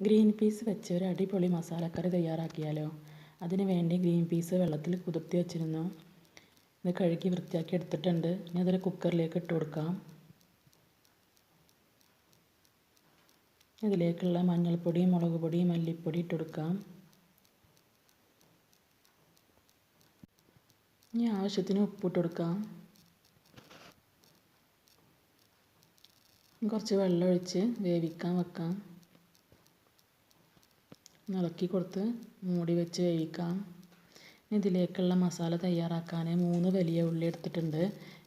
Green peas വെച്ച് ഒരു അടിപൊളി മസാലക്കറി തയ്യാറാക്കിയാലോ? അതിന് വേണ്ടി ഗ്രീൻ പീസ് വെള്ളത്തിൽ കുതിർത്തി വെച്ചിരുന്നു. ഇത് കഴുകി വൃത്തിയാക്കി എടുത്തിട്ടുണ്ട്. ഇനി അതൊരു കുക്കറിലേക്ക് ഇട്ട് കൊടുക്കാം. ഇതിലേക്കുള്ള മഞ്ഞൾപ്പൊടി മുളക് പൊടി മല്ലിപ്പൊടി ഇട്ട് കൊടുക്കാം. ഇനി ആവശ്യത്തിന് ഉപ്പിട്ട് കൊടുക്കാം. കുറച്ച് വെള്ളം ഒഴിച്ച് വേവിക്കാൻ വെക്കാം. ഇളക്കി കൊടുത്ത് മൂടി വെച്ച് വേവിക്കാം. ഇതിലേക്കുള്ള മസാല തയ്യാറാക്കാൻ മൂന്ന് വലിയ ഉള്ളി എടുത്തിട്ടുണ്ട്.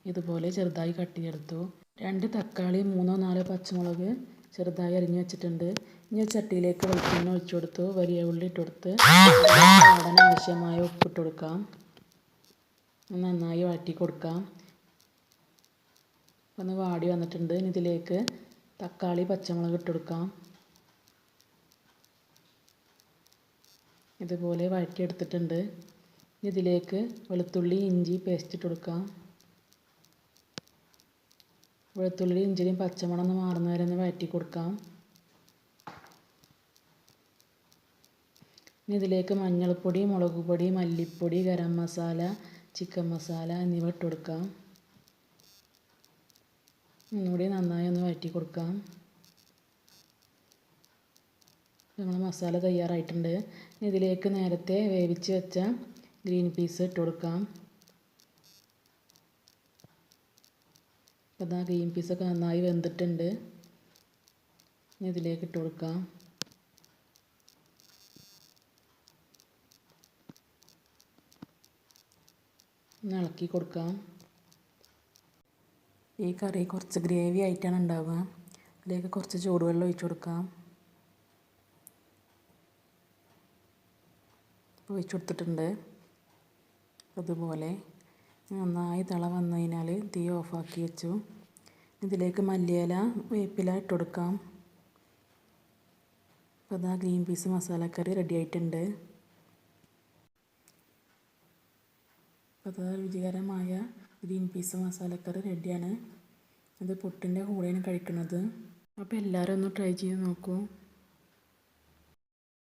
ഇതുപോലെ ചെറുതായി കട്ട് ചെയ്തെടുത്തു. രണ്ട് തക്കാളി മൂന്നോ നാലോ പച്ചമുളക് ചെറുതായി അരിഞ്ഞു വെച്ചിട്ടുണ്ട്. ഇനി ചട്ടിയിലേക്ക് വെളിച്ചെണ്ണ ഒഴിച്ചു കൊടുത്തു. വലിയ ഉള്ളി ഇട്ട് കൊടുത്ത് നാടൻ ആവശ്യമായ ഉപ്പിട്ട് കൊടുക്കാം. നന്നായി വാട്ടി കൊടുക്കാം. ഒന്ന് വാടി വന്നിട്ടുണ്ട്. ഇതിലേക്ക് തക്കാളി പച്ചമുളക് ഇട്ട് കൊടുക്കാം. ഇതുപോലെ വഴറ്റിയെടുത്തിട്ടുണ്ട്. ഇതിലേക്ക് വെളുത്തുള്ളി ഇഞ്ചി പേസ്റ്റ് ഇട്ട് കൊടുക്കാം. വെളുത്തുള്ളി ഇഞ്ചിയും പച്ചമണം ഒന്ന് മാറുന്ന വരെ ഒന്ന് വഴറ്റി കൊടുക്കാം. ഇനി ഇതിലേക്ക് മഞ്ഞൾപ്പൊടി മുളക് പൊടി മല്ലിപ്പൊടി ഗരം മസാല ചിക്കൻ മസാല എന്നിവ ഇട്ട് കൊടുക്കാം. ഒന്നുകൂടി നന്നായി ഒന്ന് വഴറ്റി കൊടുക്കാം. നമ്മൾ മസാല തയ്യാറായിട്ടുണ്ട്. ഇതിലേക്ക് നേരത്തെ വേവിച്ച് വെച്ച ഗ്രീൻ പീസ് ഇട്ട് കൊടുക്കാം. അപ്പോൾ ഗ്രീൻ പീസൊക്കെ നന്നായി വെന്തിട്ടുണ്ട്. ഇതിലേക്ക് ഇട്ട് കൊടുക്കാം. ഇളക്കി കൊടുക്കാം. ഈ കറി കുറച്ച് ഗ്രേവി ആയിട്ടാണ് ഉണ്ടാവുക. അതിലേക്ക് കുറച്ച് ചൂടുവെള്ളം ഒഴിച്ചു കൊടുക്കാം. ഒഴിച്ചു കൊടുത്തിട്ടുണ്ട് അതുപോലെ നന്നായി തിള വന്നു കഴിഞ്ഞാൽ തീ ഓഫാക്കി വെച്ചു. ഇതിലേക്ക് മല്ലിയില വേപ്പില ഇട്ട് കൊടുക്കാം. അപ്പോൾ അതാ ഗ്രീൻ പീസ് മസാലക്കറി റെഡി ആയിട്ടുണ്ട്. അപ്പോൾ അതാ രുചികരമായ ഗ്രീൻ പീസ് മസാലക്കറി റെഡിയാണ് ഇത് പുട്ടിന്റെ കൂടെയാണ് കഴിക്കുന്നത്. അപ്പോൾ എല്ലാവരും ഒന്ന് ട്രൈ ചെയ്ത് നോക്കൂ.